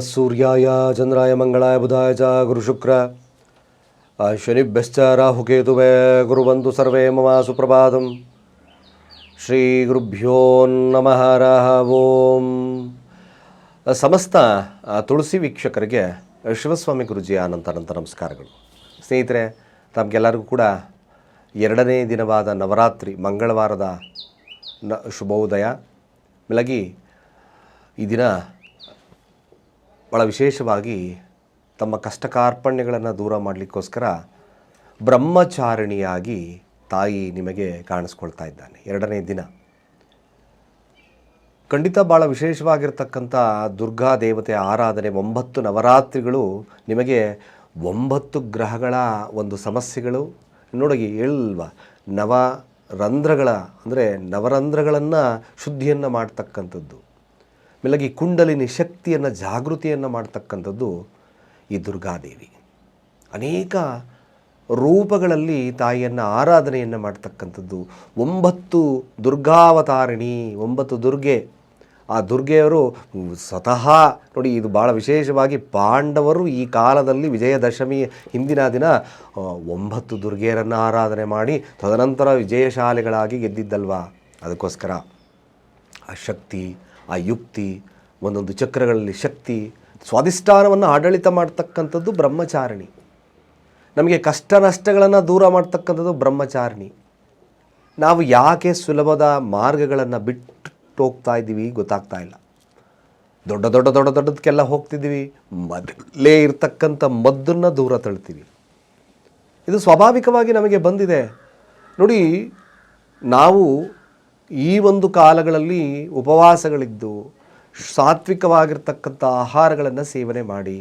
ಸೂರ್ಯಾಯ ಚಂದ್ರಾಯ ಮಂಗಳಾಯ ಬುಧಾಯ ಚ ಗುರು ಗುರುಶುಕ್ರ ಶನಿಭ್ಯಶ್ಚ ರಾಹುಕೇತುವೆ ಗುರುವಂತು ಸರ್ವೇ ಮಮ ಸುಪ್ರಭಾತಂ ಶ್ರೀ ಗುರುಭ್ಯೋ ನಮಃ ಓಂ ಸಮಸ್ತ ತುಳಸಿ ವೀಕ್ಷಕರಿಗೆ, ಶಿವಸ್ವಾಮಿ ಗುರುಜಿಯ ಅನಂತ ಅನಂತ ನಮಸ್ಕಾರಗಳು. ಸ್ನೇಹಿತರೆ, ತಮಗೆಲ್ಲರಿಗೂ ಕೂಡ ಎರಡನೇ ದಿನವಾದ ನವರಾತ್ರಿ, ಮಂಗಳವಾರದ ನ, ಶುಭೋದಯ. ಮಿಲಗಿ ಈ ದಿನ ಭಾಳ ವಿಶೇಷವಾಗಿ ತಮ್ಮ ಕಷ್ಟ ಕಾರ್ಪಣ್ಯಗಳನ್ನು ದೂರ ಮಾಡಲಿಕ್ಕೋಸ್ಕರ ಬ್ರಹ್ಮಚಾರಿಣಿಯಾಗಿ ತಾಯಿ ನಿಮಗೆ ಕಾಣಿಸ್ಕೊಳ್ತಾ ಇದ್ದಾನೆ. ಎರಡನೇ ದಿನ. ಖಂಡಿತ ಭಾಳ ವಿಶೇಷವಾಗಿರ್ತಕ್ಕಂಥ ದುರ್ಗಾ ದೇವತೆ ಆರಾಧನೆ ಒಂಬತ್ತು ನವರಾತ್ರಿಗಳು ನಿಮಗೆ ಒಂಬತ್ತು ಗ್ರಹಗಳ ಒಂದು ಸಮಸ್ಯೆಗಳು. ನೋಡಿ ಹೇಳಲ್ವ ನವ ರಂಧ್ರಗಳ ಅಂದರೆ ನವರಂಧ್ರಗಳನ್ನು ಶುದ್ಧಿಯನ್ನು ಮಾಡ್ತಕ್ಕಂಥದ್ದು. ಮೇಲಾಗಿ ಕುಂಡಲಿನಿ ಶಕ್ತಿಯನ್ನು, ಜಾಗೃತಿಯನ್ನು ಮಾಡ್ತಕ್ಕಂಥದ್ದು ಈ ದುರ್ಗಾದೇವಿ. ಅನೇಕ ರೂಪಗಳಲ್ಲಿ ತಾಯಿಯನ್ನು ಆರಾಧನೆಯನ್ನು ಮಾಡ್ತಕ್ಕಂಥದ್ದು. ಒಂಬತ್ತು ದುರ್ಗಾವತಾರಿಣಿ, ಒಂಬತ್ತು ದುರ್ಗೆ. ಆ ದುರ್ಗೆಯವರು ಸ್ವತಃ ನೋಡಿ ಇದು ಭಾಳ ವಿಶೇಷವಾಗಿ ಪಾಂಡವರು ಈ ಕಾಲದಲ್ಲಿ ವಿಜಯದಶಮಿ ಹಿಂದಿನ ದಿನ ಒಂಬತ್ತು ದುರ್ಗೆಯರನ್ನು ಆರಾಧನೆ ಮಾಡಿ ತದನಂತರ ವಿಜಯಶಾಲೆಗಳಾಗಿ ಗೆದ್ದಿದ್ದಲ್ವಾ? ಅದಕ್ಕೋಸ್ಕರ ಆ ಶಕ್ತಿ ಆ ಯುಕ್ತಿ, ಒಂದೊಂದು ಚಕ್ರಗಳಲ್ಲಿ ಶಕ್ತಿ, ಸ್ವಾಧಿಷ್ಠಾನವನ್ನು ಆಡಳಿತ ಮಾಡ್ತಕ್ಕಂಥದ್ದು ಬ್ರಹ್ಮಚಾರಿಣಿ. ನಮಗೆ ಕಷ್ಟ ನಷ್ಟಗಳನ್ನು ದೂರ ಮಾಡ್ತಕ್ಕಂಥದ್ದು ಬ್ರಹ್ಮಚಾರಿಣಿ. ನಾವು ಯಾಕೆ ಸುಲಭದ ಮಾರ್ಗಗಳನ್ನು ಬಿಟ್ಟು ಹೋಗ್ತಾ ಇದ್ದೀವಿ ಗೊತ್ತಾಗ್ತಾ ಇಲ್ಲ. ದೊಡ್ಡ ದೊಡ್ಡ ದೊಡ್ಡ ದೊಡ್ಡದಕ್ಕೆಲ್ಲ ಹೋಗ್ತಿದ್ದೀವಿ, ಮೊದಲೇ ಇರ್ತಕ್ಕಂಥ ಮದ್ದನ್ನು ದೂರ ತಳ್ತೀವಿ. ಇದು ಸ್ವಾಭಾವಿಕವಾಗಿ ನಮಗೆ ಬಂದಿದೆ. ನೋಡಿ, ನಾವು ಈ ಒಂದು ಕಾಲಗಳಲ್ಲಿ ಉಪವಾಸಗಳಿದ್ದು ಸಾತ್ವಿಕವಾಗಿರ್ತಕ್ಕಂಥ ಆಹಾರಗಳನ್ನು ಸೇವನೆ ಮಾಡಿ,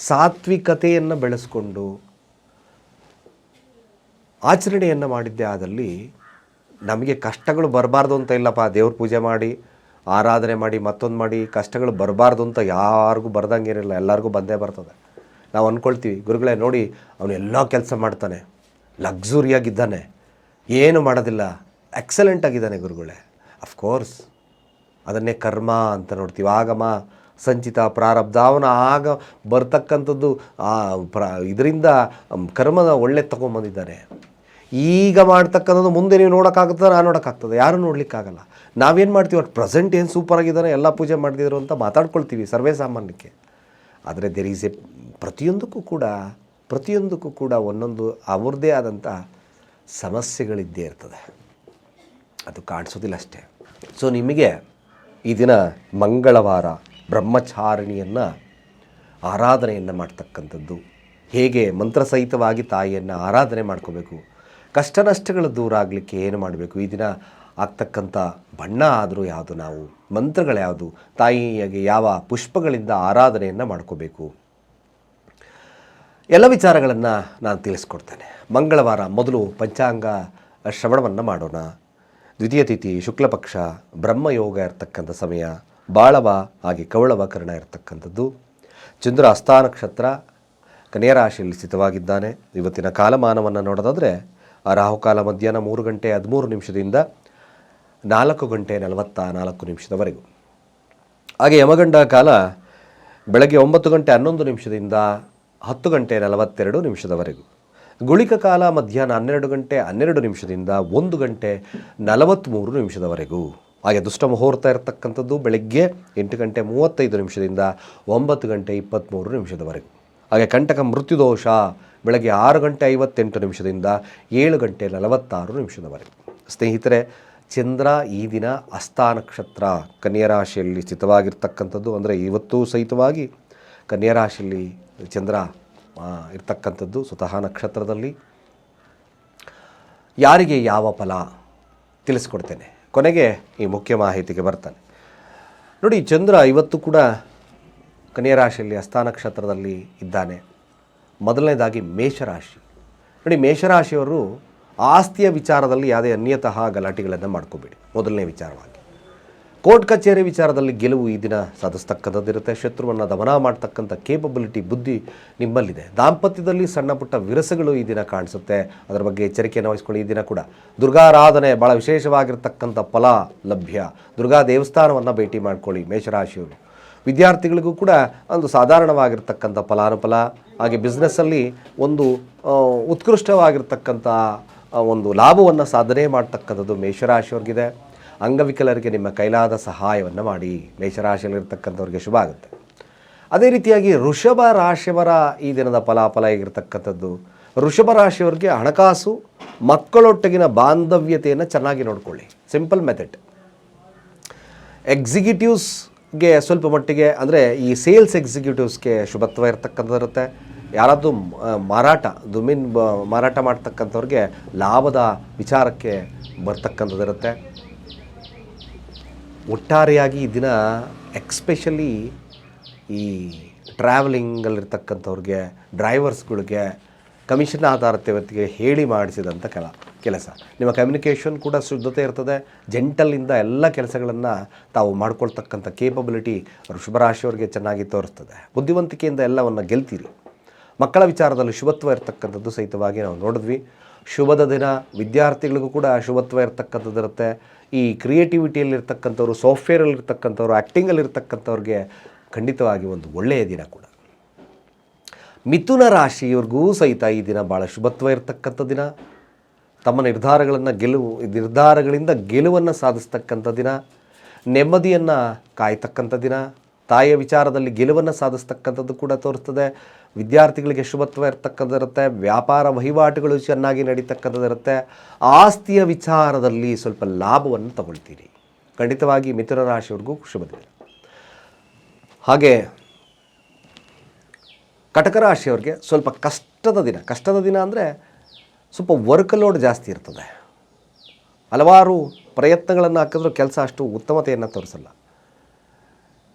ಸಾತ್ವಿಕತೆಯನ್ನು ಬೆಳೆಸ್ಕೊಂಡು ಆಚರಣೆಯನ್ನು ಮಾಡಿದ್ದೆ ಆದಲ್ಲಿ ನಮಗೆ ಕಷ್ಟಗಳು ಬರಬಾರ್ದು ಅಂತ ಇಲ್ಲಪ್ಪ. ದೇವ್ರ ಪೂಜೆ ಮಾಡಿ, ಆರಾಧನೆ ಮಾಡಿ, ಮತ್ತೊಂದು ಮಾಡಿ, ಕಷ್ಟಗಳು ಬರಬಾರ್ದು ಅಂತ ಯಾರಿಗೂ ಬರ್ದಂಗೇನಿಲ್ಲ ಎಲ್ಲರಿಗೂ ಬಂದೇ ಬರ್ತದೆ. ನಾವು ಅಂದ್ಕೊಳ್ತೀವಿ ಗುರುಗಳೇ ನೋಡಿ, ಅವನು ಎಲ್ಲ ಕೆಲಸ ಮಾಡ್ತಾನೆ, ಲಕ್ಸುರಿಯಾಗಿದ್ದಾನೆ, ಏನು ಮಾಡೋದಿಲ್ಲ. ಎಕ್ಸಲೆಂಟ್ ಆಗಿದ್ದಾನೆ ಗುರುಗಳೇ. ಅಫ್ಕೋರ್ಸ್ ಅದನ್ನೇ ಕರ್ಮ ಅಂತ ನೋಡ್ತೀವಿ. ಆಗಮ, ಸಂಚಿತ, ಪ್ರಾರಬ್ಧ, ಅವನ ಆಗ ಬರ್ತಕ್ಕಂಥದ್ದು ಪ್ರ, ಇದರಿಂದ ಕರ್ಮದ ಒಳ್ಳೆ ತಗೊಂಬಂದಿದ್ದಾರೆ ಈಗ ಮಾಡ್ತಕ್ಕಂಥದ್ದು ಮುಂದೆ ನೀವು ನೋಡೋಕ್ಕಾಗುತ್ತದೆ, ನಾನು ನೋಡೋಕ್ಕಾಗ್ತದೆ. ಯಾರೂ ನೋಡಲಿಕ್ಕಾಗಲ್ಲ. ನಾವೇನು ಮಾಡ್ತೀವಿ? ಅಟ್ ಪ್ರೆಸೆಂಟ್ ಏನು ಸೂಪರ್ ಆಗಿದ್ದಾನೆ, ಎಲ್ಲ ಪೂಜೆ ಮಾಡಿದ್ರು ಅಂತ ಮಾತಾಡ್ಕೊಳ್ತೀವಿ ಸರ್ವೇ ಸಾಮಾನ್ಯಕ್ಕೆ. ಆದರೆ ದೆರ್ ಈಸ್ ಎ ಪ್ರತಿಯೊಂದಕ್ಕೂ ಕೂಡ ಪ್ರತಿಯೊಂದಕ್ಕೂ ಕೂಡ ಒಂದೊಂದು ಅವ್ರದ್ದೇ ಆದಂಥ ಸಮಸ್ಯೆಗಳಿದ್ದೇ ಇರ್ತದೆ. ಅದು ಕಾಣಿಸೋದಿಲ್ಲ ಅಷ್ಟೇ ಸೊ ನಿಮಗೆ ಈ ದಿನ ಮಂಗಳವಾರ ಬ್ರಹ್ಮಚಾರಿಣಿಯನ್ನು ಆರಾಧನೆಯನ್ನು ಮಾಡ್ತಕ್ಕಂಥದ್ದು. ಹೇಗೆ ಮಂತ್ರಸಹಿತವಾಗಿ ತಾಯಿಯನ್ನು ಆರಾಧನೆ ಮಾಡ್ಕೋಬೇಕು. ಕಷ್ಟ ನಷ್ಟಗಳು ದೂರ ಆಗಲಿಕ್ಕೆ ಏನು ಮಾಡಬೇಕು? ಈ ದಿನ ಆಗ್ತಕ್ಕಂಥ ಬಣ್ಣ ಆದರೂ ಯಾವುದು ನಾವು? ಮಂತ್ರಗಳು ಯಾವುದು? ತಾಯಿಗೆ ಯಾವ ಪುಷ್ಪಗಳಿಂದ ಆರಾಧನೆಯನ್ನು ಮಾಡ್ಕೋಬೇಕು? ಎಲ್ಲ ವಿಚಾರಗಳನ್ನು ನಾನು ತಿಳಿಸ್ಕೊಡ್ತೇನೆ. ಮಂಗಳವಾರ ಮೊದಲು ಪಂಚಾಂಗ ಶ್ರವಣವನ್ನು ಮಾಡೋಣ. ದ್ವಿತೀಯ ತಿಥಿ ಶುಕ್ಲಪಕ್ಷ, ಬ್ರಹ್ಮಯೋಗ ಇರತಕ್ಕಂಥ ಸಮಯ, ಬಾಳವ ಹಾಗೆ ಕವಳವ ಕರ್ಣ ಇರತಕ್ಕಂಥದ್ದು. ಚಂದ್ರ ಹಸ್ತಾ ನಕ್ಷತ್ರ ಕನ್ಯಾ ರಾಶಿಯಲ್ಲಿ ಸ್ಥಿತವಾಗಿದ್ದಾನೆ. ಇವತ್ತಿನ ಕಾಲಮಾನವನ್ನು ನೋಡೋದಾದರೆ ರಾಹುಕಾಲ ಮಧ್ಯಾಹ್ನ ಮೂರು ಗಂಟೆ ಹದಿಮೂರು ನಿಮಿಷದಿಂದ ನಾಲ್ಕು ಗಂಟೆ ನಲವತ್ತ ನಾಲ್ಕು ನಿಮಿಷದವರೆಗೂ. ಹಾಗೆ ಯಮಗಂಡ ಕಾಲ ಬೆಳಗ್ಗೆ ಒಂಬತ್ತು ಗಂಟೆ ಹನ್ನೊಂದು ನಿಮಿಷದಿಂದ ಹತ್ತು ಗಂಟೆ ನಲವತ್ತೆರಡು ನಿಮಿಷದವರೆಗೂ. ಗುಳಿಕ ಕಾಲ ಮಧ್ಯಾಹ್ನ ಹನ್ನೆರಡು ಗಂಟೆ ಹನ್ನೆರಡು ನಿಮಿಷದಿಂದ ಒಂದು ಗಂಟೆ ನಲವತ್ತ್ಮೂರು ನಿಮಿಷದವರೆಗೂ. ಹಾಗೆ ದುಷ್ಟ ಮುಹೂರ್ತ ಇರತಕ್ಕಂಥದ್ದು ಬೆಳಗ್ಗೆ ಎಂಟು ಗಂಟೆ ಮೂವತ್ತೈದು ನಿಮಿಷದಿಂದ ಒಂಬತ್ತು ಗಂಟೆ ಇಪ್ಪತ್ತ್ಮೂರು ನಿಮಿಷದವರೆಗೂ. ಹಾಗೆ ಕಂಟಕ ಮೃತ್ಯುದೋಷ ಬೆಳಗ್ಗೆ ಆರು ಗಂಟೆ ಐವತ್ತೆಂಟು ನಿಮಿಷದಿಂದ ಏಳು ಗಂಟೆ ನಲವತ್ತಾರು ನಿಮಿಷದವರೆಗೆ. ಸ್ನೇಹಿತರೆ, ಚಂದ್ರ ಈ ದಿನ ಅಸ್ಥಾನಕ್ಷತ್ರ ಕನ್ಯಾ ರಾಶಿಯಲ್ಲಿ ಸ್ಥಿತವಾಗಿರ್ತಕ್ಕಂಥದ್ದು ಅಂದರೆ ಇವತ್ತೂ ಸಹಿತವಾಗಿ ಕನ್ಯಾ ರಾಶಿಯಲ್ಲಿ ಚಂದ್ರ ಇರ್ತಕ್ಕಂಥದ್ದು ಸ್ವತಃ ನಕ್ಷತ್ರದಲ್ಲಿ. ಯಾರಿಗೆ ಯಾವ ಫಲ ತಿಳಿಸ್ಕೊಡ್ತೇನೆ? ಕೊನೆಗೆ ಈ ಮುಖ್ಯ ಮಾಹಿತಿಗೆ ಬರ್ತಾನೆ. ನೋಡಿ, ಚಂದ್ರ ಇವತ್ತು ಕೂಡ ಕನ್ಯಾ ರಾಶಿಯಲ್ಲಿ ಹಸ್ತ ನಕ್ಷತ್ರದಲ್ಲಿ ಇದ್ದಾನೆ. ಮೊದಲನೇದಾಗಿ ಮೇಷರಾಶಿ. ನೋಡಿ, ಮೇಷರಾಶಿಯವರು ಆಸ್ತಿಯ ವಿಚಾರದಲ್ಲಿ ಯಾವುದೇ ಅನ್ಯತಃ ಗಲಾಟೆಗಳನ್ನು ಮಾಡ್ಕೋಬೇಡಿ. ಮೊದಲನೇ ವಿಚಾರವಾಗಿ. ಕೋರ್ಟ್ ಕಚೇರಿ ವಿಚಾರದಲ್ಲಿ ಗೆಲುವು ಈ ದಿನ ಸಾಧಿಸ್ತಕ್ಕಂಥದ್ದಿರುತ್ತೆ. ಶತ್ರುವನ್ನು ದಮನ ಮಾಡ್ತಕ್ಕಂಥ ಕೇಪಬಿಲಿಟಿ ಬುದ್ಧಿ ನಿಮ್ಮಲ್ಲಿದೆ. ದಾಂಪತ್ಯದಲ್ಲಿ ಸಣ್ಣ ಪುಟ್ಟ ವಿರಸಗಳು ಈ ದಿನ ಕಾಣಿಸುತ್ತೆ. ಅದರ ಬಗ್ಗೆ ಎಚ್ಚರಿಕೆಯನ್ನು ವಹಿಸ್ಕೊಳ್ಳಿ ಈ ದಿನ ಕೂಡ. ದುರ್ಗಾರಾಧನೆ ಭಾಳ ವಿಶೇಷವಾಗಿರ್ತಕ್ಕಂಥ ಫಲ ಲಭ್ಯ. ದುರ್ಗಾ ದೇವಸ್ಥಾನವನ್ನು ಭೇಟಿ ಮಾಡ್ಕೊಳ್ಳಿ ಮೇಷರಾಶಿಯವರು. ವಿದ್ಯಾರ್ಥಿಗಳಿಗೂ ಕೂಡ ಒಂದು ಸಾಧಾರಣವಾಗಿರ್ತಕ್ಕಂಥ ಫಲಾನುಫಲ, ಹಾಗೆ ಬಿಸ್ನೆಸ್ಸಲ್ಲಿ ಒಂದು ಉತ್ಕೃಷ್ಟವಾಗಿರ್ತಕ್ಕಂಥ ಒಂದು ಲಾಭವನ್ನು ಸಾಧನೆ ಮಾಡ್ತಕ್ಕಂಥದ್ದು ಮೇಷರಾಶಿಯವ್ರಿಗಿದೆ. ಅಂಗವಿಕಲರಿಗೆ ನಿಮ್ಮ ಕೈಲಾದ ಸಹಾಯವನ್ನು ಮಾಡಿ. ಮೇಷರಾಶಿಯಲ್ಲಿರ್ತಕ್ಕಂಥವ್ರಿಗೆ ಶುಭ ಆಗುತ್ತೆ. ಅದೇ ರೀತಿಯಾಗಿ ಋಷಭ ರಾಶಿಯವರ ಈ ದಿನದ ಫಲಾಫಲ ಆಗಿರ್ತಕ್ಕಂಥದ್ದು ಋಷಭ ರಾಶಿಯವರಿಗೆ ಹಣಕಾಸು, ಮಕ್ಕಳೊಟ್ಟಿಗಿನ ಬಾಂಧವ್ಯತೆಯನ್ನು ಚೆನ್ನಾಗಿ ನೋಡಿಕೊಳ್ಳಿ. ಸಿಂಪಲ್ ಮೆಥಡ್ ಎಕ್ಸಿಕ್ಯೂಟಿವ್ಸ್ಗೆ ಸ್ವಲ್ಪ ಮಟ್ಟಿಗೆ ಅಂದರೆ ಈ ಸೇಲ್ಸ್ ಎಕ್ಸಿಕ್ಯೂಟಿವ್ಸ್ಗೆ ಶುಭತ್ವ ಇರತಕ್ಕಂಥದ್ದು ಇರುತ್ತೆ. ಯಾರಾದರೂ ಮಾರಾಟ, ದುಮಿನ್ ಮಾರಾಟ ಮಾಡ್ತಕ್ಕಂಥವ್ರಿಗೆ ಲಾಭದ ವಿಚಾರಕ್ಕೆ ಬರ್ತಕ್ಕಂಥದ್ದು ಇರುತ್ತೆ. ಒಟ್ಟಾರೆಯಾಗಿ ಈ ದಿನ ಎಕ್ಸ್ಪೆಷಲಿ ಈ ಟ್ರಾವೆಲಿಂಗಲ್ಲಿರ್ತಕ್ಕಂಥವ್ರಿಗೆ, ಡ್ರೈವರ್ಸ್ಗಳಿಗೆ ಕಮಿಷನ್ ಆಧಾರತೆ ಇವತ್ತಿಗೆ ಹೇಳಿ ಮಾಡಿಸಿದಂಥ ಕೆಲ, ಕೆಲಸ. ನಿಮ್ಮ ಕಮ್ಯುನಿಕೇಷನ್ ಕೂಡ ಶುದ್ಧತೆ ಇರ್ತದೆ. ಜೆಂಟಲ್ಲಿಂದ ಎಲ್ಲ ಕೆಲಸಗಳನ್ನು ತಾವು ಮಾಡ್ಕೊಳ್ತಕ್ಕಂಥ ಕೇಪಬಿಲಿಟಿ ವೃಷಭರಾಶಿಯವರಿಗೆ ಚೆನ್ನಾಗಿ ತೋರಿಸ್ತದೆ. ಬುದ್ಧಿವಂತಿಕೆಯಿಂದ ಎಲ್ಲವನ್ನು ಗೆಲ್ತೀರಿ. ಮಕ್ಕಳ ವಿಚಾರದಲ್ಲಿ ಶುಭತ್ವ ಇರತಕ್ಕಂಥದ್ದು ಸಹಿತವಾಗಿ ನಾವು ನೋಡಿದ್ವಿ. ಶುಭದ ದಿನ ವಿದ್ಯಾರ್ಥಿಗಳಿಗೂ ಕೂಡ ಶುಭತ್ವ ಇರ್ತಕ್ಕಂಥದ್ದು ಇರುತ್ತೆ ಈ ಕ್ರಿಯೇಟಿವಿಟಿಯಲ್ಲಿರ್ತಕ್ಕಂಥವ್ರು, ಸಾಫ್ಟ್ವೇರಲ್ಲಿರ್ತಕ್ಕಂಥವ್ರು ಆ್ಯಕ್ಟಿಂಗಲ್ಲಿರ್ತಕ್ಕಂಥವ್ರಿಗೆ ಖಂಡಿತವಾಗಿ ಒಂದು ಒಳ್ಳೆಯ ದಿನ ಕೂಡ. ಮಿಥುನ ರಾಶಿಯವ್ರಿಗೂ ಸಹಿತ ಈ ದಿನ ಭಾಳ ಶುಭತ್ವ ಇರತಕ್ಕಂಥ ದಿನ. ತಮ್ಮ ನಿರ್ಧಾರಗಳನ್ನು ಗೆಲುವು, ನಿರ್ಧಾರಗಳಿಂದ ಗೆಲುವನ್ನು ಸಾಧಿಸ್ತಕ್ಕಂಥ ದಿನ. ನೆಮ್ಮದಿಯನ್ನು ಕಾಯ್ತಕ್ಕಂಥ ದಿನ. ತಾಯಿಯ ವಿಚಾರದಲ್ಲಿ ಗೆಲುವನ್ನು ಸಾಧಿಸ್ತಕ್ಕಂಥದ್ದು ಕೂಡ ತೋರಿಸ್ತದೆ. ವಿದ್ಯಾರ್ಥಿಗಳಿಗೆ ಶುಭತ್ವ ಇರ್ತಕ್ಕಂಥದ್ದು ಇರುತ್ತೆ ವ್ಯಾಪಾರ ವಹಿವಾಟುಗಳು ಚೆನ್ನಾಗಿ ನಡೀತಕ್ಕಂಥದ್ದಿರುತ್ತೆ, ಆಸ್ತಿಯ ವಿಚಾರದಲ್ಲಿ ಸ್ವಲ್ಪ ಲಾಭವನ್ನು ತಗೊಳ್ತೀರಿ. ಖಂಡಿತವಾಗಿ ಮಿಥುನ ರಾಶಿಯವ್ರಿಗೂ ಶುಭ ದಿನ. ಹಾಗೆ ಕಟಕ ರಾಶಿಯವ್ರಿಗೆ ಸ್ವಲ್ಪ ಕಷ್ಟದ ದಿನ ಕಷ್ಟದ ದಿನ ಅಂದರೆ ಸ್ವಲ್ಪ ವರ್ಕ್ ಲೋಡ್ ಜಾಸ್ತಿ ಇರ್ತದೆ. ಹಲವಾರು ಪ್ರಯತ್ನಗಳನ್ನು ಹಾಕಿದ್ರೂ ಕೆಲಸ ಅಷ್ಟು ಉತ್ತಮತೆಯನ್ನು ತೋರಿಸಲ್ಲ.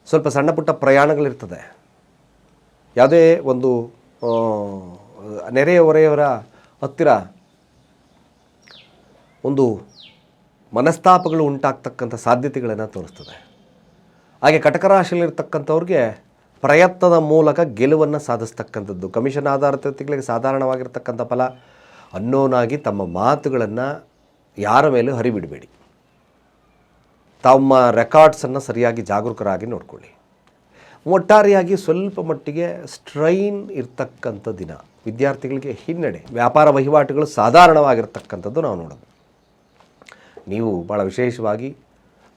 ಸ್ವಲ್ಪ ಸಣ್ಣ ಪುಟ್ಟ ಪ್ರಯಾಣಗಳಿರ್ತದೆ. ಯಾವುದೇ ಒಂದು ನೆರೆಯ ಹೊರೆಯವರ ಹತ್ತಿರ ಒಂದು ಮನಸ್ತಾಪಗಳು ಉಂಟಾಗ್ತಕ್ಕಂಥ ಸಾಧ್ಯತೆಗಳನ್ನು ತೋರಿಸ್ತದೆ. ಹಾಗೆ ಕಟಕ ರಾಶಿಯಲ್ಲಿರ್ತಕ್ಕಂಥವ್ರಿಗೆ ಪ್ರಯತ್ನದ ಮೂಲಕ ಗೆಲುವನ್ನು ಸಾಧಿಸ್ತಕ್ಕಂಥದ್ದು. ಕಮಿಷನ್ ಆಧಾರಿತಗಳಿಗೆ ಸಾಧಾರಣವಾಗಿರ್ತಕ್ಕಂಥ ಫಲ ಅನ್ನೋನಾಗಿ ತಮ್ಮ ಮಾತುಗಳನ್ನು ಯಾರ ಮೇಲೂ ಹರಿಬಿಡಬೇಡಿ. ತಮ್ಮ ರೆಕಾರ್ಡ್ಸನ್ನು ಸರಿಯಾಗಿ ಜಾಗರೂಕರಾಗಿ ನೋಡ್ಕೊಳ್ಳಿ. ಒಟ್ಟಾರೆಯಾಗಿ ಸ್ವಲ್ಪ ಮಟ್ಟಿಗೆ ಸ್ಟ್ರೈನ್ ಇರ್ತಕ್ಕಂಥ ದಿನ. ವಿದ್ಯಾರ್ಥಿಗಳಿಗೆ ಹಿನ್ನಡೆ. ವ್ಯಾಪಾರ ವಹಿವಾಟುಗಳು ಸಾಧಾರಣವಾಗಿರ್ತಕ್ಕಂಥದ್ದು ನಾವು ನೋಡೋದು. ನೀವು ಭಾಳ ವಿಶೇಷವಾಗಿ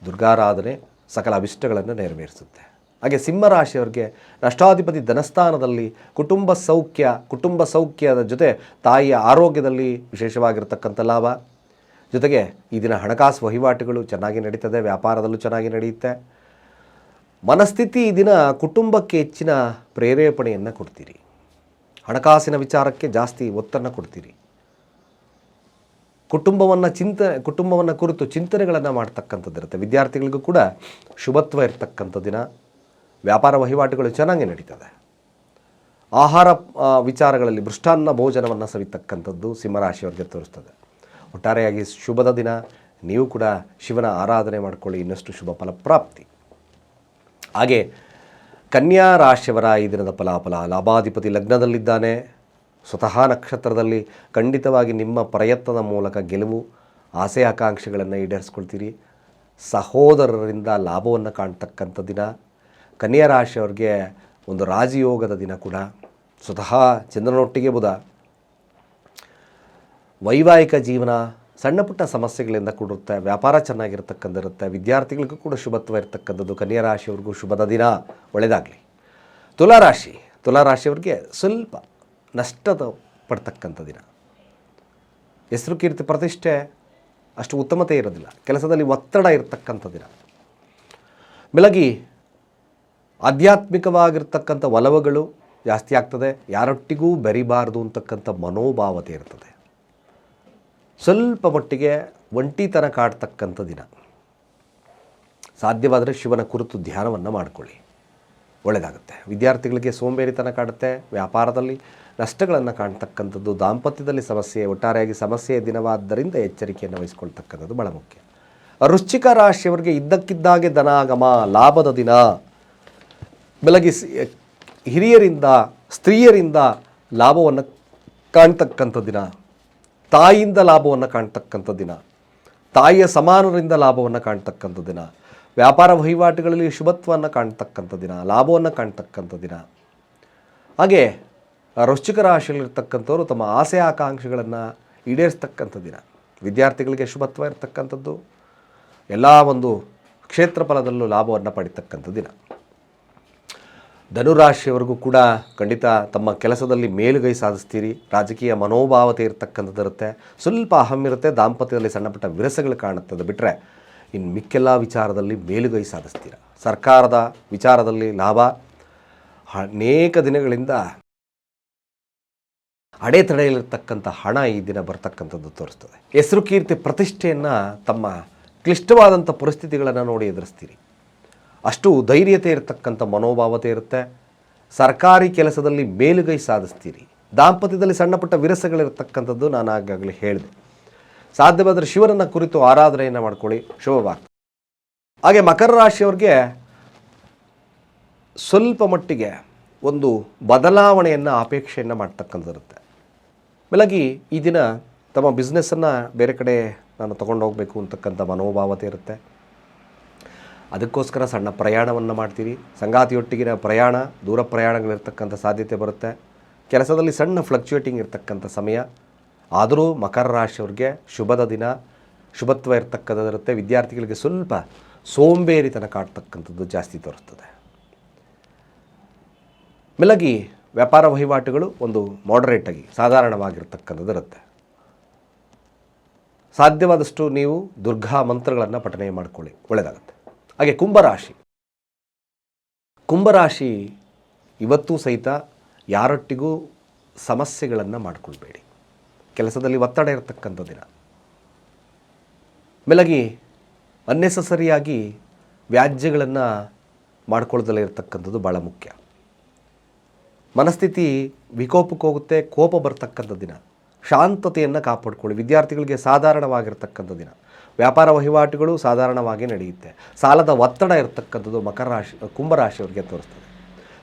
ದುರ್ಗಾರಾಧನೆ ಸಕಲ ಅಭಿಷ್ಟಗಳನ್ನು ನೆರವೇರಿಸುತ್ತೆ. ಹಾಗೆ ಸಿಂಹರಾಶಿಯವರಿಗೆ ರಾಷ್ಟ್ರಾಧಿಪತಿ ಧನಸ್ಥಾನದಲ್ಲಿ ಕುಟುಂಬ ಸೌಖ್ಯ, ಕುಟುಂಬ ಸೌಖ್ಯದ ಜೊತೆ ತಾಯಿಯ ಆರೋಗ್ಯದಲ್ಲಿ ವಿಶೇಷವಾಗಿರ್ತಕ್ಕಂಥ ಲಾಭ. ಜೊತೆಗೆ ಈ ದಿನ ಹಣಕಾಸು ವಹಿವಾಟುಗಳು ಚೆನ್ನಾಗಿ ನಡೀತದೆ, ವ್ಯಾಪಾರದಲ್ಲೂ ಚೆನ್ನಾಗಿ ನಡೆಯುತ್ತೆ. ಮನಸ್ಥಿತಿ ಈ ದಿನ ಕುಟುಂಬಕ್ಕೆ ಹೆಚ್ಚಿನ ಪ್ರೇರೇಪಣೆಯನ್ನು ಕೊಡ್ತೀರಿ. ಹಣಕಾಸಿನ ವಿಚಾರಕ್ಕೆ ಜಾಸ್ತಿ ಒತ್ತನ್ನು ಕೊಡ್ತೀರಿ. ಕುಟುಂಬವನ್ನು ಚಿಂತ, ಕುಟುಂಬವನ್ನು ಕುರಿತು ಚಿಂತನೆಗಳನ್ನು ಮಾಡ್ತಕ್ಕಂಥದ್ದಿರುತ್ತೆ ವಿದ್ಯಾರ್ಥಿಗಳಿಗೂ ಕೂಡ ಶುಭತ್ವ ಇರ್ತಕ್ಕಂಥ ದಿನ. ವ್ಯಾಪಾರ ವಹಿವಾಟುಗಳು ಚೆನ್ನಾಗಿ ನಡೀತದೆ. ಆಹಾರ ವಿಚಾರಗಳಲ್ಲಿ ಮೃಷ್ಟಾನ್ನ ಭೋಜನವನ್ನು ಸವಿತಕ್ಕಂಥದ್ದು ಸಿಂಹರಾಶಿಯವರಿಗೆ ತೋರಿಸ್ತದೆ. ಒಟ್ಟಾರೆಯಾಗಿ ಶುಭದ ದಿನ. ನೀವು ಕೂಡ ಶಿವನ ಆರಾಧನೆ ಮಾಡಿಕೊಳ್ಳಿ. ಇನ್ನಷ್ಟು ಶುಭ ಫಲಪ್ರಾಪ್ತಿ. ಹಾಗೆ ಕನ್ಯಾ ರಾಶಿಯವರ ಈ ದಿನದ ಫಲಾಫಲ, ಲಾಭಾಧಿಪತಿ ಲಗ್ನದಲ್ಲಿದ್ದಾನೆ. ಸ್ವತಃ ನಕ್ಷತ್ರದಲ್ಲಿ ಖಂಡಿತವಾಗಿ ನಿಮ್ಮ ಪ್ರಯತ್ನದ ಮೂಲಕ ಗೆಲುವು, ಆಸೆ ಆಕಾಂಕ್ಷೆಗಳನ್ನು ಈಡೇರಿಸ್ಕೊಳ್ತೀರಿ. ಸಹೋದರರಿಂದ ಲಾಭವನ್ನು ಕಾಣ್ತಕ್ಕಂಥ ದಿನ. ಕನ್ಯಾ ರಾಶಿಯವ್ರಿಗೆ ಒಂದು ರಾಜಯೋಗದ ದಿನ ಕೂಡ. ಸ್ವತಃ ಚಂದ್ರನೊಟ್ಟಿಗೆ ಬುಧ. ವೈವಾಹಿಕ ಜೀವನ ಸಣ್ಣ ಪುಟ್ಟ ಸಮಸ್ಯೆಗಳಿಂದ ಕೂಡಿರುತ್ತೆ, ವ್ಯಾಪಾರ ಚೆನ್ನಾಗಿರ್ತಕ್ಕಂಥಿರುತ್ತೆ ವಿದ್ಯಾರ್ಥಿಗಳಿಗೂ ಕೂಡ ಶುಭತ್ವ ಇರತಕ್ಕಂಥದ್ದು ಕನ್ಯಾ ರಾಶಿಯವ್ರಿಗೂ ಶುಭದ ದಿನ. ಒಳ್ಳೆಯದಾಗಲಿ ತುಲಾರಾಶಿ ತುಲಾರಾಶಿಯವ್ರಿಗೆ ಸ್ವಲ್ಪ ನಷ್ಟದ ಪಡ್ತಕ್ಕಂಥ ದಿನ. ಹೆಸರು ಕೀರ್ತಿ ಪ್ರತಿಷ್ಠೆ, ಅಷ್ಟು ಉತ್ತಮತೆ ಇರೋದಿಲ್ಲ. ಕೆಲಸದಲ್ಲಿ ಒತ್ತಡ ಇರತಕ್ಕಂಥ ದಿನ. ಬೆಳಗಿ ಆಧ್ಯಾತ್ಮಿಕವಾಗಿರ್ತಕ್ಕಂಥ ಒಲವುಗಳು ಜಾಸ್ತಿ ಆಗ್ತದೆ. ಯಾರೊಟ್ಟಿಗೂ ಬೆರಿಬಾರ್ದು ಅಂತಕ್ಕಂಥ ಮನೋಭಾವತೆ ಇರ್ತದೆ. ಸ್ವಲ್ಪ ಮಟ್ಟಿಗೆ ಒಂಟಿತನ ಕಾಡ್ತಕ್ಕಂಥ ದಿನ. ಸಾಧ್ಯವಾದರೆ ಶಿವನ ಕುರಿತು ಧ್ಯಾನವನ್ನು ಮಾಡಿಕೊಳ್ಳಿ. ಒಳ್ಳೆಯದಾಗುತ್ತೆ ವಿದ್ಯಾರ್ಥಿಗಳಿಗೆ ಸೋಂಬೇರಿತನ ಕಾಡುತ್ತೆ. ವ್ಯಾಪಾರದಲ್ಲಿ ನಷ್ಟಗಳನ್ನು ಕಾಣ್ತಕ್ಕಂಥದ್ದು, ದಾಂಪತ್ಯದಲ್ಲಿ ಸಮಸ್ಯೆ, ಒಟ್ಟಾರೆಯಾಗಿ ಸಮಸ್ಯೆಯ ದಿನವಾದ್ದರಿಂದ ಎಚ್ಚರಿಕೆಯನ್ನು ವಹಿಸ್ಕೊಳ್ತಕ್ಕಂಥದ್ದು ಬಹಳ ಮುಖ್ಯ. ವೃಶ್ಚಿಕ ರಾಶಿಯವರಿಗೆ ಇದ್ದಕ್ಕಿದ್ದಾಗೆ ಧನಾಗಮ ಲಾಭದ ದಿನ. ಬೆಳಗ್ಗೆ ಹಿರಿಯರಿಂದ, ಸ್ತ್ರೀಯರಿಂದ ಲಾಭವನ್ನು ಕಾಣ್ತಕ್ಕಂಥ ದಿನ. ತಾಯಿಯಿಂದ ಲಾಭವನ್ನು ಕಾಣ್ತಕ್ಕಂಥ ದಿನ. ತಾಯಿಯ ಸಮಾನರಿಂದ ಲಾಭವನ್ನು ಕಾಣ್ತಕ್ಕಂಥ ದಿನ. ವ್ಯಾಪಾರ ವಹಿವಾಟುಗಳಲ್ಲಿ ಶುಭತ್ವವನ್ನು ಕಾಣ್ತಕ್ಕಂಥ ದಿನ, ಲಾಭವನ್ನು ಕಾಣ್ತಕ್ಕಂಥ ದಿನ. ಹಾಗೆ, ವೃಶ್ಚಿಕ ರಾಶಿಯಲ್ಲಿರ್ತಕ್ಕಂಥವ್ರು ತಮ್ಮ ಆಸೆ ಆಕಾಂಕ್ಷೆಗಳನ್ನು ಈಡೇರಿಸ್ತಕ್ಕಂಥ ದಿನ. ವಿದ್ಯಾರ್ಥಿಗಳಿಗೆ ಶುಭತ್ವ ಇರತಕ್ಕಂಥದ್ದು. ಎಲ್ಲ ಒಂದು ಕ್ಷೇತ್ರಫಲದಲ್ಲೂ ಲಾಭವನ್ನು ಪಡಿತಕ್ಕಂಥ ದಿನ. ಧನುರಾಶಿಯವರೆಗೂ ಕೂಡ ಖಂಡಿತ ತಮ್ಮ ಕೆಲಸದಲ್ಲಿ ಮೇಲುಗೈ ಸಾಧಿಸ್ತೀರಿ. ರಾಜಕೀಯ ಮನೋಭಾವತೆ ಇರತಕ್ಕಂಥದ್ದು ಇರುತ್ತೆ ಸ್ವಲ್ಪ ಅಹಂ ಇರುತ್ತೆ. ದಾಂಪತ್ಯದಲ್ಲಿ ಸಣ್ಣಪುಟ್ಟ ವಿರಸಗಳು ವಿರಸಗಳು ಕಾಣುತ್ತದೆ ಬಿಟ್ಟರೆ ಇನ್ನು ಮಿಕ್ಕೆಲ್ಲ ವಿಚಾರದಲ್ಲಿ ಮೇಲುಗೈ ಸಾಧಿಸ್ತೀರ. ಸರ್ಕಾರದ ವಿಚಾರದಲ್ಲಿ ಲಾಭ. ಅನೇಕ ದಿನಗಳಿಂದ ಅಡೆತಡೆಯಲ್ಲಿರ್ತಕ್ಕಂಥ ಹಣ ಈ ದಿನ ಬರ್ತಕ್ಕಂಥದ್ದು ತೋರಿಸ್ತದೆ. ಹೆಸರು ಕೀರ್ತಿ ಪ್ರತಿಷ್ಠೆಯನ್ನು ತಮ್ಮ ಕ್ಲಿಷ್ಟವಾದಂಥ ಪರಿಸ್ಥಿತಿಗಳನ್ನು ನೋಡಿ ಎದುರಿಸ್ತೀರಿ. ಅಷ್ಟು ಧೈರ್ಯತೆ ಇರತಕ್ಕಂಥ ಮನೋಭಾವತೆ ಇರುತ್ತೆ. ಸರ್ಕಾರಿ ಕೆಲಸದಲ್ಲಿ ಮೇಲುಗೈ ಸಾಧಿಸ್ತೀರಿ. ದಾಂಪತ್ಯದಲ್ಲಿ ಸಣ್ಣಪುಟ್ಟ ವಿರಸಗಳಿರ್ತಕ್ಕಂಥದ್ದು ನಾನು ಆಗಾಗಲೇ ಹೇಳಿದೆ. ಸಾಧ್ಯವಾದರೆ ಶಿವನನ್ನು ಕುರಿತು ಆರಾಧನೆಯನ್ನು ಮಾಡ್ಕೊಳ್ಳಿ. ಶುಭವಾಗ್ತದೆ ಹಾಗೆ ಮಕರ ರಾಶಿಯವ್ರಿಗೆ ಸ್ವಲ್ಪ ಮಟ್ಟಿಗೆ ಒಂದು ಬದಲಾವಣೆಯನ್ನು, ಅಪೇಕ್ಷೆಯನ್ನು ಮಾಡ್ತಕ್ಕಂಥದ್ದಿರುತ್ತೆ ಮೇಲಾಗಿ ಈ ದಿನ ತಮ್ಮ ಬಿಸ್ನೆಸ್ಸನ್ನು ಬೇರೆ ಕಡೆ ನಾನು ತೊಗೊಂಡು ಹೋಗಬೇಕು ಅಂತಕ್ಕಂಥ ಮನೋಭಾವತೆ ಇರುತ್ತೆ. ಅದಕ್ಕೋಸ್ಕರ ಸಣ್ಣ ಪ್ರಯಾಣವನ್ನು ಮಾಡ್ತೀರಿ. ಸಂಗಾತಿಯೊಟ್ಟಿಗಿನ ಪ್ರಯಾಣ, ದೂರ ಪ್ರಯಾಣಗಳಿರ್ತಕ್ಕಂಥ ಸಾಧ್ಯತೆ ಬರುತ್ತೆ. ಕೆಲಸದಲ್ಲಿ ಸಣ್ಣ ಫ್ಲಕ್ಚುಯೇಟಿಂಗ್ ಇರತಕ್ಕಂಥ ಸಮಯ. ಆದರೂ ಮಕರ ರಾಶಿಯವ್ರಿಗೆ ಶುಭದ ದಿನ. ಶುಭತ್ವ ಇರ್ತಕ್ಕಂಥದ್ದಿರುತ್ತೆ. ವಿದ್ಯಾರ್ಥಿಗಳಿಗೆ ಸ್ವಲ್ಪ ಸೋಂಬೇರಿತನ ಕಾಡ್ತಕ್ಕಂಥದ್ದು ಜಾಸ್ತಿ ತೋರಿಸ್ತದೆ ಮೇಲಾಗಿ ವ್ಯಾಪಾರ ವಹಿವಾಟುಗಳು ಒಂದು ಮಾಡರೇಟಾಗಿ ಸಾಧಾರಣವಾಗಿರ್ತಕ್ಕಂಥದ್ದಿರುತ್ತೆ. ಸಾಧ್ಯವಾದಷ್ಟು ನೀವು ದುರ್ಗಾ ಮಂತ್ರಗಳನ್ನು ಪಠನೆ ಮಾಡಿಕೊಳ್ಳಿ. ಒಳ್ಳೆಯದಾಗುತ್ತೆ ಹಾಗೆ ಕುಂಭರಾಶಿ. ಕುಂಭರಾಶಿ ಇವತ್ತೂ ಸಹಿತ ಯಾರೊಟ್ಟಿಗೂ ಸಮಸ್ಯೆಗಳನ್ನು ಮಾಡಿಕೊಳ್ಬೇಡಿ. ಕೆಲಸದಲ್ಲಿ ಒತ್ತಡ ಇರತಕ್ಕಂಥ ದಿನ. ಮೇಲಾಗಿ ಅನ್ನೆಸಸರಿಯಾಗಿ ವ್ಯಾಜ್ಯಗಳನ್ನು ಮಾಡ್ಕೊಳ್ಳೋದಲ್ಲೇ ಇರತಕ್ಕಂಥದ್ದು ಭಾಳ ಮುಖ್ಯ. ಮನಸ್ಥಿತಿ ವಿಕೋಪಕ್ಕೆ ಹೋಗುತ್ತೆ, ಕೋಪ ಬರ್ತಕ್ಕಂಥ ದಿನ. ಶಾಂತತೆಯನ್ನು ಕಾಪಾಡಿಕೊಳ್ಳಿ. ವಿದ್ಯಾರ್ಥಿಗಳಿಗೆ ಸಾಧಾರಣವಾಗಿರ್ತಕ್ಕಂಥ ದಿನ. ವ್ಯಾಪಾರ ವಹಿವಾಟುಗಳು ಸಾಧಾರಣವಾಗಿ ನಡೆಯುತ್ತೆ. ಸಾಲದ ಒತ್ತಡ ಇರತಕ್ಕಂಥದ್ದು ಮಕರ ರಾಶಿ ಕುಂಭರಾಶಿಯವರಿಗೆ ತೋರಿಸ್ತದೆ.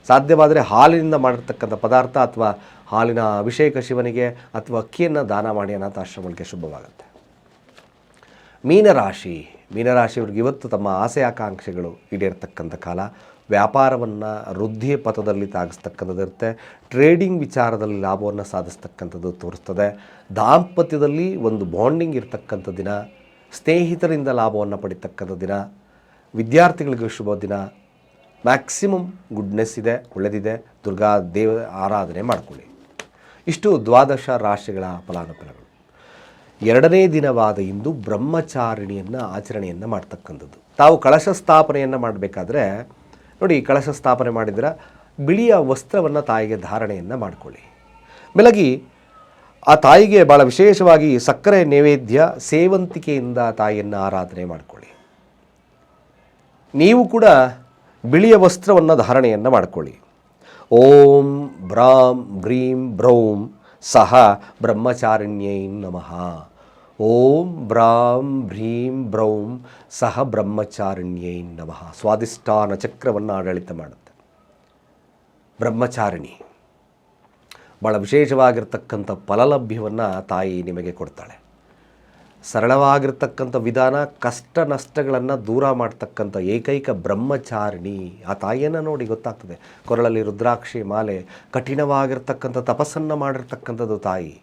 ಸಾಧ್ಯವಾದರೆ ಹಾಲಿನಿಂದ ಮಾಡಿರ್ತಕ್ಕಂಥ ಪದಾರ್ಥ ಅಥವಾ ಹಾಲಿನ ಅಭಿಷೇಕ ಶಿವನಿಗೆ ಅಥವಾ ಅಕ್ಕಿಯನ್ನು ದಾನ ಮಾಡಿ ಅನಾಥಾಶ್ರಮಗಳಿಗೆ ಶುಭವಾಗುತ್ತೆ. ಮೀನರಾಶಿ ಮೀನರಾಶಿಯವ್ರಿಗೆ ಇವತ್ತು ತಮ್ಮ ಆಸೆ ಆಕಾಂಕ್ಷೆಗಳು ಈಡೇರ್ತಕ್ಕಂಥ ಕಾಲ. ವ್ಯಾಪಾರವನ್ನು ವೃದ್ಧಿಯ ಪಥದಲ್ಲಿ ತಾಗಿಸ್ತಕ್ಕಂಥದ್ದಿರುತ್ತೆ ಟ್ರೇಡಿಂಗ್ ವಿಚಾರದಲ್ಲಿ ಲಾಭವನ್ನು ಸಾಧಿಸ್ತಕ್ಕಂಥದ್ದು ತೋರಿಸ್ತದೆ. ದಾಂಪತ್ಯದಲ್ಲಿ ಒಂದು ಬಾಂಡಿಂಗ್ ಇರತಕ್ಕಂಥ ದಿನ. ಸ್ನೇಹಿತರಿಂದ ಲಾಭವನ್ನು ಪಡಿತಕ್ಕಂಥ ದಿನ, ವಿದ್ಯಾರ್ಥಿಗಳಿಗೆ ಶುಭ ದಿನ. ಮ್ಯಾಕ್ಸಿಮಮ್ ಗುಡ್ನೆಸ್ ಇದೆ, ಒಳ್ಳೆದಿದೆ. ದುರ್ಗಾ ದೇವ ಆರಾಧನೆ ಮಾಡಿಕೊಳ್ಳಿ. ಇಷ್ಟು ದ್ವಾದಶ ರಾಶಿಗಳ ಫಲಾನುಫಲಗಳು ಎರಡನೇ ದಿನವಾದ ಇಂದು ಬ್ರಹ್ಮಚಾರಿಣಿಯನ್ನು ಆಚರಣೆಯನ್ನು ಮಾಡ್ತಕ್ಕಂಥದ್ದು. ತಾವು ಕಳಶ ಸ್ಥಾಪನೆಯನ್ನು ಮಾಡಬೇಕಾದ್ರೆ, ನೋಡಿ ಕಳಶ ಸ್ಥಾಪನೆ ಮಾಡಿದ್ರೆ ಬಿಳಿಯ ವಸ್ತ್ರವನ್ನು ತಾಯಿಗೆ ಧಾರಣೆಯನ್ನು ಮಾಡಿಕೊಳ್ಳಿ. ಬೆಳಗಿ ಆ ತಾಯಿಗೆ ಭಾಳ ವಿಶೇಷವಾಗಿ ಸಕ್ಕರೆ ನೈವೇದ್ಯ ಸೇವಂತಿಕೆಯಿಂದ ತಾಯಿಯನ್ನು ಆರಾಧನೆ ಮಾಡಿಕೊಳ್ಳಿ. ನೀವು ಕೂಡ ಬಿಳಿಯ ವಸ್ತ್ರವನ್ನು ಧಾರಣೆಯನ್ನು ಮಾಡಿಕೊಳ್ಳಿ. ಓಂ ಬ್ರಾಂ ಬ್ರೀಂ ಬ್ರೌಂ ಸಹ ಬ್ರಹ್ಮಚಾರಿಣ್ಯೈ ನಮಃ. ಓಂ ಬ್ರಾಂ ಭ್ರೀಂ ಬ್ರೌಂ ಸಹ ಬ್ರಹ್ಮಚಾರಿಣ್ಯೈ ನಮಃ. ಸ್ವಾದಿಷ್ಟಾನ ಚಕ್ರವನ್ನು ಆಡಳಿತ ಮಾಡುತ್ತೆ. ಬ್ರಹ್ಮಚಾರಿಣಿ. ಭಾಳ ವಿಶೇಷವಾಗಿರ್ತಕ್ಕಂಥ ಫಲಲಭ್ಯವನ್ನು ತಾಯಿ ನಿಮಗೆ ಕೊಡ್ತಾಳೆ. ಸರಳವಾಗಿರ್ತಕ್ಕಂಥ ವಿಧಾನ, ಕಷ್ಟ ನಷ್ಟಗಳನ್ನು ದೂರ ಮಾಡ್ತಕ್ಕಂಥ ಏಕೈಕ ಬ್ರಹ್ಮಚಾರಿಣಿ. ಆ ತಾಯಿಯನ್ನು ನೋಡಿ ಗೊತ್ತಾಗ್ತದೆ. ಕೊರಳಲ್ಲಿ ರುದ್ರಾಕ್ಷಿ ಮಾಲೆ, ಕಠಿಣವಾಗಿರ್ತಕ್ಕಂಥ ತಪಸ್ಸನ್ನು ಮಾಡಿರ್ತಕ್ಕಂಥದ್ದು ತಾಯಿ.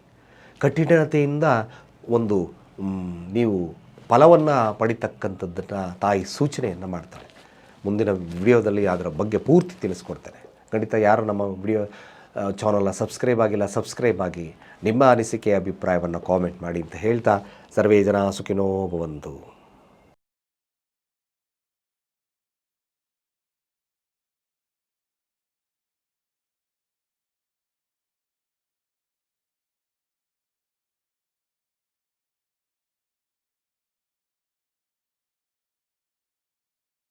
ಕಠಿಣತೆಯಿಂದ ಒಂದು ನೀವು ಫಲವನ್ನು ಪಡಿತಕ್ಕಂಥದ್ದನ್ನು ತಾಯಿ ಸೂಚನೆಯನ್ನು ಮಾಡ್ತಾಳೆ. ಮುಂದಿನ ವಿಡಿಯೋದಲ್ಲಿ ಅದರ ಬಗ್ಗೆ ಪೂರ್ತಿ ತಿಳಿಸ್ಕೊಡ್ತೇನೆ. ಖಂಡಿತ ಯಾರು ನಮ್ಮ ವಿಡಿಯೋ ಚಾನಲ್ನ ಸಬ್ಸ್ಕ್ರೈಬ್ ಆಗಿಲ್ಲ, ಸಬ್ಸ್ಕ್ರೈಬ್ ಆಗಿ ನಿಮ್ಮ ಅನಿಸಿಕೆ, ಅಭಿಪ್ರಾಯವನ್ನು ಕಾಮೆಂಟ್ ಮಾಡಿ ಅಂತ ಹೇಳ್ತಾ ಸರ್ವೇ ಜನ ಸುಖಿನೋ ಭವಂತು